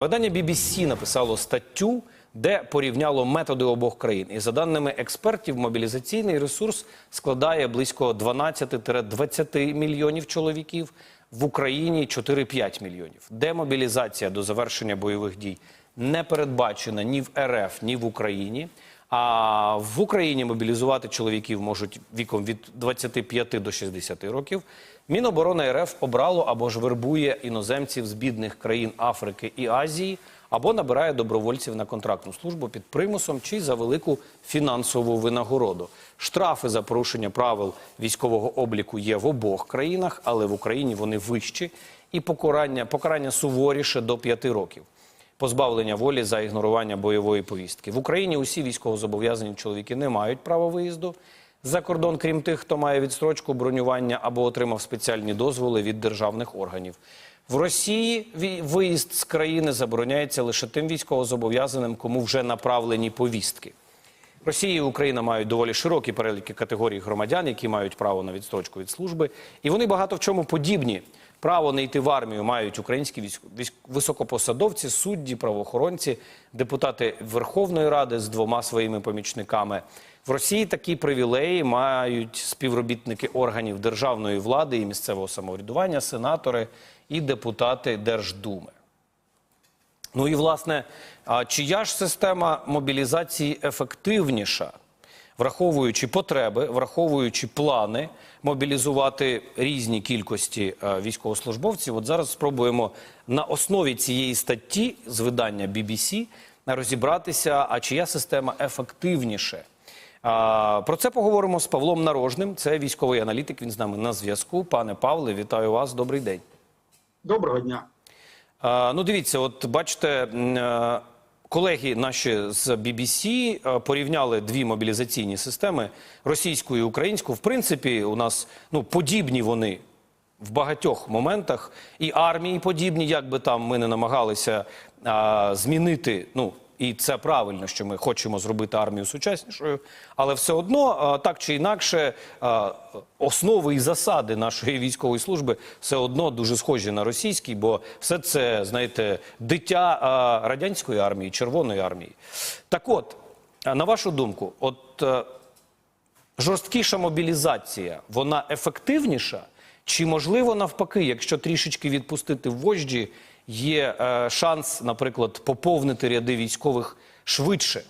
Видання BBC написало статтю, де порівняло методи обох країн. І за даними експертів, мобілізаційний ресурс складає близько 12-20 мільйонів чоловіків. В Україні 4-5 мільйонів. Демобілізація до завершення бойових дій не передбачена ні в РФ, ні в Україні. А в Україні мобілізувати чоловіків можуть віком від 25 до 60 років. Міноборони РФ обрало або ж вербує іноземців з бідних країн Африки і Азії, або набирає добровольців на контрактну службу під примусом чи за велику фінансову винагороду. Штрафи за порушення правил військового обліку є в обох країнах, але в Україні вони вищі, і покарання, покарання суворіше до 5 років позбавлення волі за ігнорування бойової повістки. В Україні усі військовозобов'язані чоловіки не мають права виїзду за кордон, крім тих, хто має відстрочку бронювання або отримав спеціальні дозволи від державних органів. В Росії виїзд з країни забороняється лише тим військовозобов'язаним, кому вже направлені повістки. Росія і Україна мають доволі широкі переліки категорій громадян, які мають право на відстрочку від служби, і вони багато в чому подібні. Право не йти в армію мають українські військ... високопосадовці, судді, правоохоронці, депутати Верховної Ради з двома своїми помічниками. В Росії такі привілеї мають співробітники органів державної влади і місцевого самоврядування, сенатори і депутати Держдуми. Ну і власне, а чия ж система мобілізації ефективніша, враховуючи потреби, враховуючи плани мобілізувати різні кількості е, військовослужбовців? От зараз спробуємо на основі цієї статті з видання BBC розібратися, а чия система ефективніше. Про це поговоримо з Павлом Нарожним. Це військовий аналітик. Він з нами на зв'язку. Пане Павле, вітаю вас. Добрий день. Доброго дня. Ну, дивіться, от бачите, е, колеги наші з BBC е, порівняли дві мобілізаційні системи російську і українську. В принципі, у нас ну подібні вони в багатьох моментах, і армії подібні, як би там ми не намагалися змінити. Ну і це правильно, що ми хочемо зробити армію сучаснішою, але все одно так чи інакше основи і засади нашої військової служби все одно дуже схожі на російські, бо все це знаєте дитя радянської армії, червоної армії. Так, от на вашу думку, от. е, жорсткіша мобілізація, вона ефективніша? Чи можливо навпаки, якщо трішечки відпустити вожді, є е, шанс, наприклад, поповнити ряди військових швидше?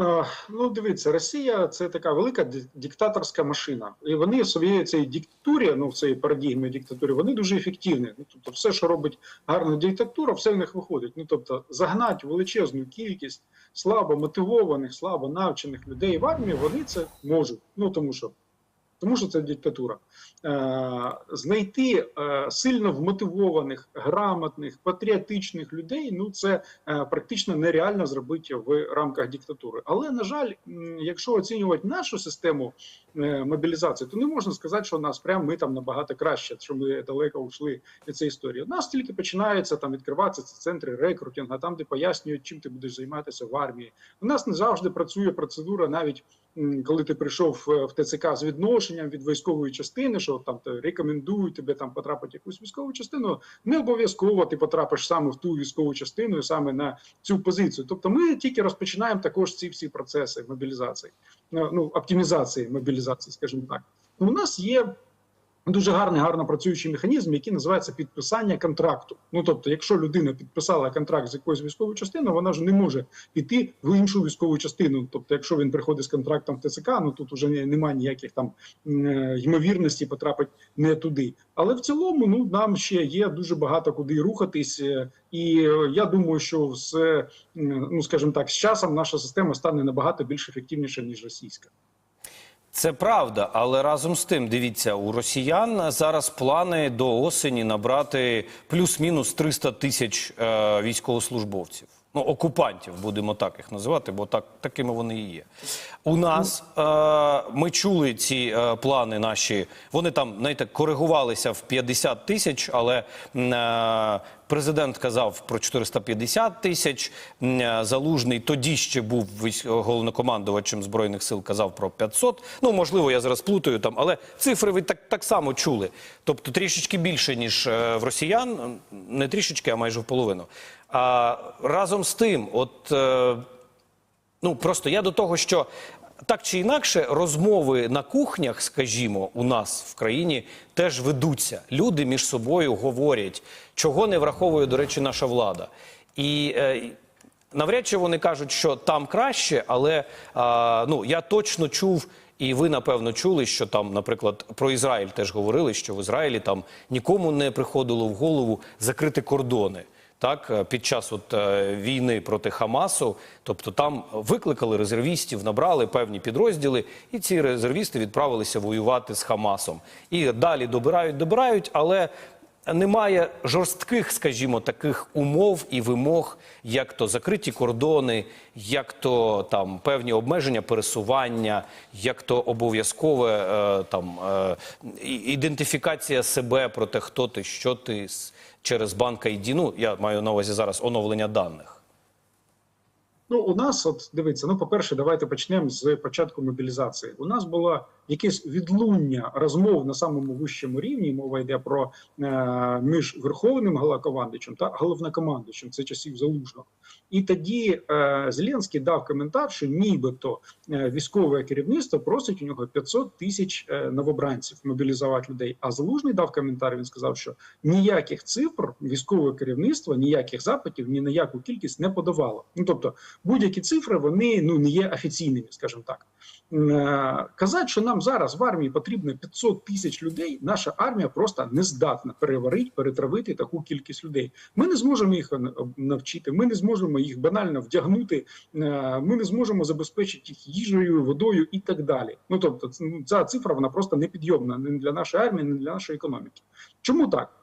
Е, Ну, дивіться, Росія це така велика ди- диктаторська машина, і вони своїй цій диктатурі, ну в цій парадігмі диктатури, вони дуже ефективні. Ну, тобто, все, що робить гарна диктатура, все в них виходить. Ну тобто, загнати величезну кількість слабо мотивованих, слабо навчених людей в армію, вони це можуть. Ну тому що. Тому що це диктатура. Е, знайти е, сильно вмотивованих, грамотних, патріотичних людей ну це е, практично нереально зробити в рамках диктатури. Але на жаль, якщо оцінювати нашу систему мобілізації, то не можна сказати, що нас прям ми там набагато краще, що ми далеко ушли від цієї історії. У нас тільки починається там відкриватися ці центри рекрутингу, там де пояснюють, чим ти будеш займатися в армії. У нас не завжди працює процедура навіть коли ти прийшов е, в ТЦК з відношенням від військової частини, що там то рекомендують тебе там потрапити в якусь військову частину, не обов'язково ти потрапиш саме в ту військову частину, і саме на цю позицію. Тобто, ми тільки розпочинаємо також ці всі процеси мобілізації, ну ну, оптимізації мобілізації, скажімо так. У нас є Дуже гарний, гарно працюючий механізм, який називається підписання контракту. Ну тобто, якщо людина підписала контракт з якоюсь військовою частиною, вона ж не може піти в іншу військову частину. Тобто, якщо він приходить з контрактом в ТЦК, ну тут вже немає ніяких там е, ймовірності потрапити не туди. Але в цілому, ну нам ще є дуже багато куди рухатись, е, і е, я думаю, що з ну скажімо так, з часом наша система стане набагато більш ефективніша ніж російська. Це правда, але разом з тим, дивіться, у росіян зараз плани до осені набрати плюс-мінус 300 тисяч е, військовослужбовців. Ну, окупантів, будемо так їх називати, бо так, такими вони і є. У нас е, ми чули ці е, плани наші, вони там, знаєте, коригувалися в 50 тисяч, але е, Президент казав про 450 тисяч. е, Залужний тоді ще був головнокомандувачем збройних сил. Казав про 500. Ну можливо, я зараз плутаю там, але цифри ви так, так само чули. Тобто трішечки більше ніж е, в росіян, не трішечки, а майже в половину. А разом з тим, от. е, Ну просто я до того, що так чи інакше розмови на кухнях, скажімо, у нас в країні теж ведуться. Люди між собою говорять, чого не враховує, до речі, наша влада. І е, навряд чи вони кажуть, що там краще, але а, ну я точно чув. І ви напевно чули, що там, наприклад, про Ізраїль теж говорили, що в Ізраїлі там нікому не приходило в голову закрити кордони так е, під час от е, війни проти Хамасу. Тобто там викликали резервістів, набрали певні підрозділи, і ці резервісти відправилися воювати з Хамасом. І далі добирають, добирають, але. Немає жорстких, скажімо, таких умов і вимог, як то закриті кордони, як то там певні обмеження пересування, як то обов'язкове е, там е, ідентифікація себе про те, хто ти, що ти через банк ID. Ну, я маю на увазі зараз оновлення даних. Ну, у нас, от дивіться, ну, по-перше, давайте почнемо з початку мобілізації. У нас було якесь відлуння розмов на самому вищому рівні. Мова йде про е, між верховним головнокомандуючим та головнокомандуючим. Це часів залужного. І тоді е, Зеленський дав коментар, що нібито е, військове керівництво просить у нього 500 тисяч е, новобранців мобілізувати людей. А залужний дав коментар. Він сказав, що ніяких цифр військове керівництво, ніяких запитів, ні на яку кількість не подавало. Ну тобто будь-які цифри вони ну не є офіційними, скажімо так. Е, Казати, що нам зараз в армії потрібно 500 тисяч людей, наша армія просто не здатна переварити, перетравити таку кількість людей. Ми не зможемо їх навчити, ми не зможемо їх банально вдягнути, е, ми не зможемо забезпечити їх їжею, водою і так далі. Ну тобто, ця цифра вона просто непідйомна не для нашої армії, не для нашої економіки. Чому так?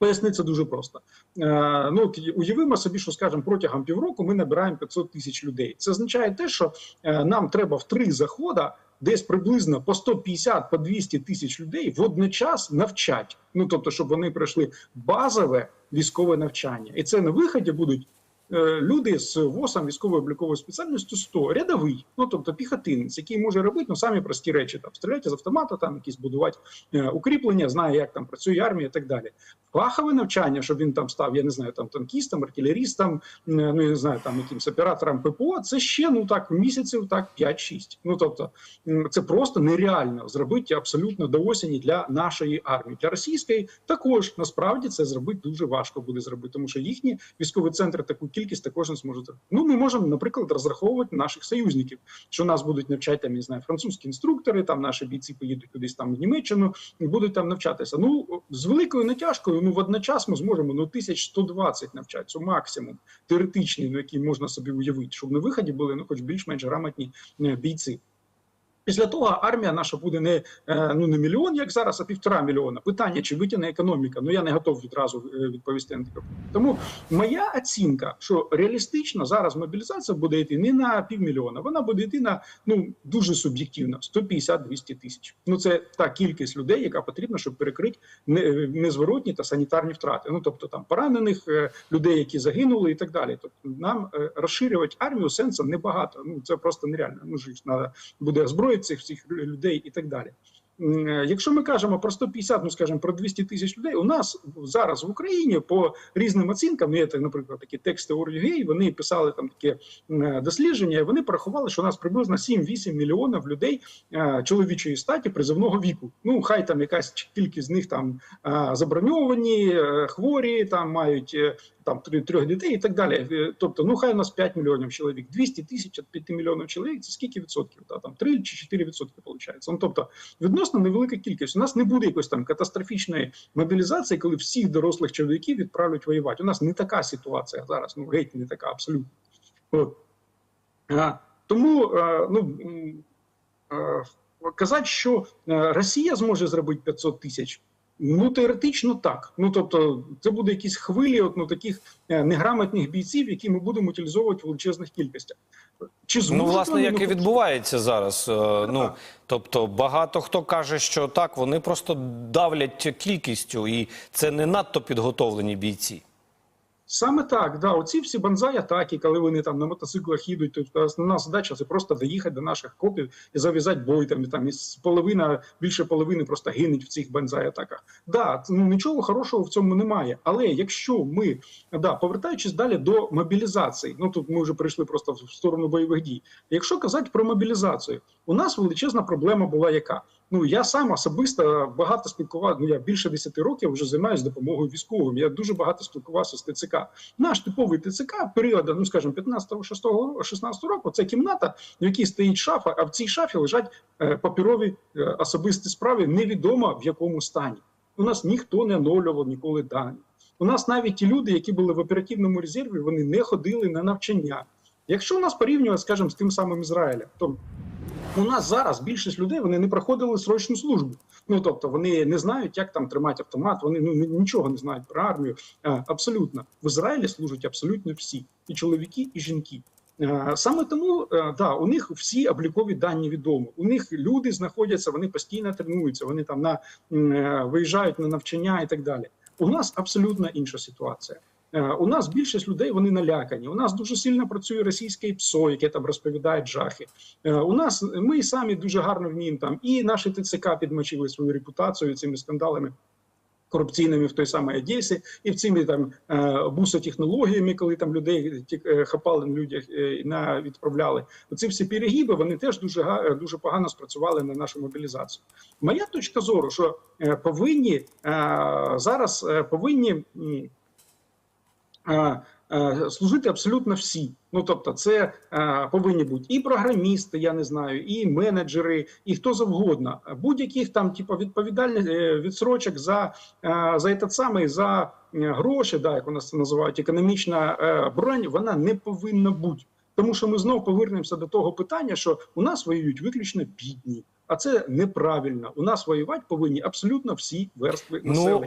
Поясниться дуже просто. Е, ну, уявимо собі, що скажімо, протягом півроку ми набираємо 500 тисяч людей. Це означає те, що е, нам треба в три заходи десь приблизно по 150 по 200 тисяч людей водночас навчати. Ну тобто, щоб вони пройшли базове військове навчання, і це на виході будуть. Е, Люди з ВОСом військовою обліковою спеціальністю 100, рядовий, ну тобто піхотинець, який може робити ну, самі прості речі, там стріляти з автомата, там якісь будувати е, укріплення, знає, як там працює армія і так далі. Фахове навчання, щоб він там став, я не знаю, там танкістом, артилерістом, е, ну я не знаю, там якимсь оператором ППО. Це ще ну так місяців, так 5-6. Ну тобто це просто нереально зробити абсолютно до осені для нашої армії. Для російської також насправді це зробити дуже важко буде зробити, тому що їхні військові центри таку кількість також не зможе. зробити. Ну ми можемо, наприклад, розраховувати наших союзників, що нас будуть навчати там, не знаю, французькі інструктори, там наші бійці поїдуть кудись там в Німеччину і будуть там навчатися. Ну з великою натяжкою, ну водночас ми зможемо ну 1120 навчати, це максимум теоретичний, ну який можна собі уявити, щоб на виході були ну, хоч більш-менш грамотні е, бійці. Після того армія наша буде не е, ну не мільйон, як зараз, а півтора мільйона. Питання, чи витягне економіка? Ну я не готов відразу е, відповісти на таке. Тому моя оцінка, що реалістично зараз мобілізація буде йти не на півмільйона, вона буде йти на ну дуже суб'єктивно 150-200 тисяч. Ну це та кількість людей, яка потрібна, щоб перекрити незворотні та санітарні втрати. Ну тобто там поранених е, людей, які загинули, і так далі. Тобто нам е, розширювати армію сенсу небагато. Ну це просто нереально. Ну ж треба буде озброїти цих всіх людей і так далі. Е, Якщо ми кажемо про 150, ну скажімо, про 200 тисяч людей, у нас зараз в Україні по різним оцінкам, є так, наприклад, такі тексти Оргей, вони писали там такі е, дослідження, і вони порахували, що у нас приблизно 7-8 мільйонів людей е, чоловічої статі призовного віку. Ну хай там якась кількість з них там заброньовані, хворі, там мають там трьох дітей і так далі. Тобто, ну хай у нас 5 мільйонів чоловік, 200 тисяч від 5 мільйонів чоловік. Це скільки відсотків? Та там 3 чи 4 відсотки виходить. Ну тобто відносно невелика кількість. У нас не буде якоїсь там катастрофічної мобілізації, коли всіх дорослих чоловіків відправлять воювати. У нас не така ситуація зараз. Ну геть не така абсолютно. От. А, тому а, ну. м, е, Казати, що е, Росія зможе зробити 500 тисяч, ну теоретично так. Ну тобто, це буде якісь хвилі от, ну, таких е, неграмотних бійців, які ми будемо утилізовувати в величезних кількостях. Чи Ну, власне, вони? як і Ну, відбувається зараз. Е, Ну, тобто, багато хто каже, що так, вони просто давлять кількістю, і це не надто підготовлені бійці. Саме так, да. Оці всі банзай атаки, коли вони там на мотоциклах їдуть, то основна задача це просто доїхати до наших копів і зав'язати бой. Там, і там і половина, більше половини просто гинуть в цих банзай атаках. Да, ну нічого хорошого в цьому немає. Але якщо ми да, повертаючись далі до мобілізації, ну тут ми вже прийшли просто в сторону бойових дій. Якщо казати про мобілізацію, у нас величезна проблема була яка. Ну я сам особисто багато спілкував. Ну я більше 10 років вже займаюся допомогою військовим. Я дуже багато спілкувався з ТЦК. Наш типовий ТЦК періоду, ну скажімо, 15-16 16 року, це кімната, в якій стоїть шафа, а в цій шафі лежать е, паперові е, особисті справи, невідомо в якому стані. У нас ніхто не оновлював ніколи дані. У нас навіть ті люди, які були в оперативному резерві, вони не ходили на навчання. Якщо у нас порівнювати, скажімо, з тим самим Ізраїлем, то у нас зараз більшість людей вони не проходили срочну службу. Ну тобто вони не знають, як там тримати автомат. Вони ну нічого не знають про армію. А, абсолютно в Ізраїлі служать абсолютно всі, і чоловіки, і жінки. Е, Саме тому е, да, у них всі облікові дані відомо. У них люди знаходяться, вони постійно тренуються, вони там на е, виїжджають на навчання і так далі. У нас абсолютно інша ситуація. Е, У нас більшість людей вони налякані. У нас дуже сильно працює російське ПСО, яке там розповідає жахи. Е, У нас ми самі дуже гарно вміємо там, і наші ТЦК підмочили свою репутацію цими скандалами. Корупційними в той самій Одесі, і в цими там е, бусотехнологіями, коли там людей хапали на людях на відправляли. Оці всі перегиби вони теж дуже дуже погано спрацювали на нашу мобілізацію. Моя точка зору, що повинні зараз повинні. Е, е, Служити абсолютно всі. Ну тобто, це е, повинні бути і програмісти, я не знаю, і менеджери, і хто завгодно. Будь-яких там, типу, відповідальних відсрочок за, за этот самий за гроші, да, як у нас це називають, економічна бронь, вона не повинна бути. Тому що ми знову повернемося до того питання, що у нас воюють виключно бідні, а це неправильно. У нас воювати повинні абсолютно всі верстви Ну, населення.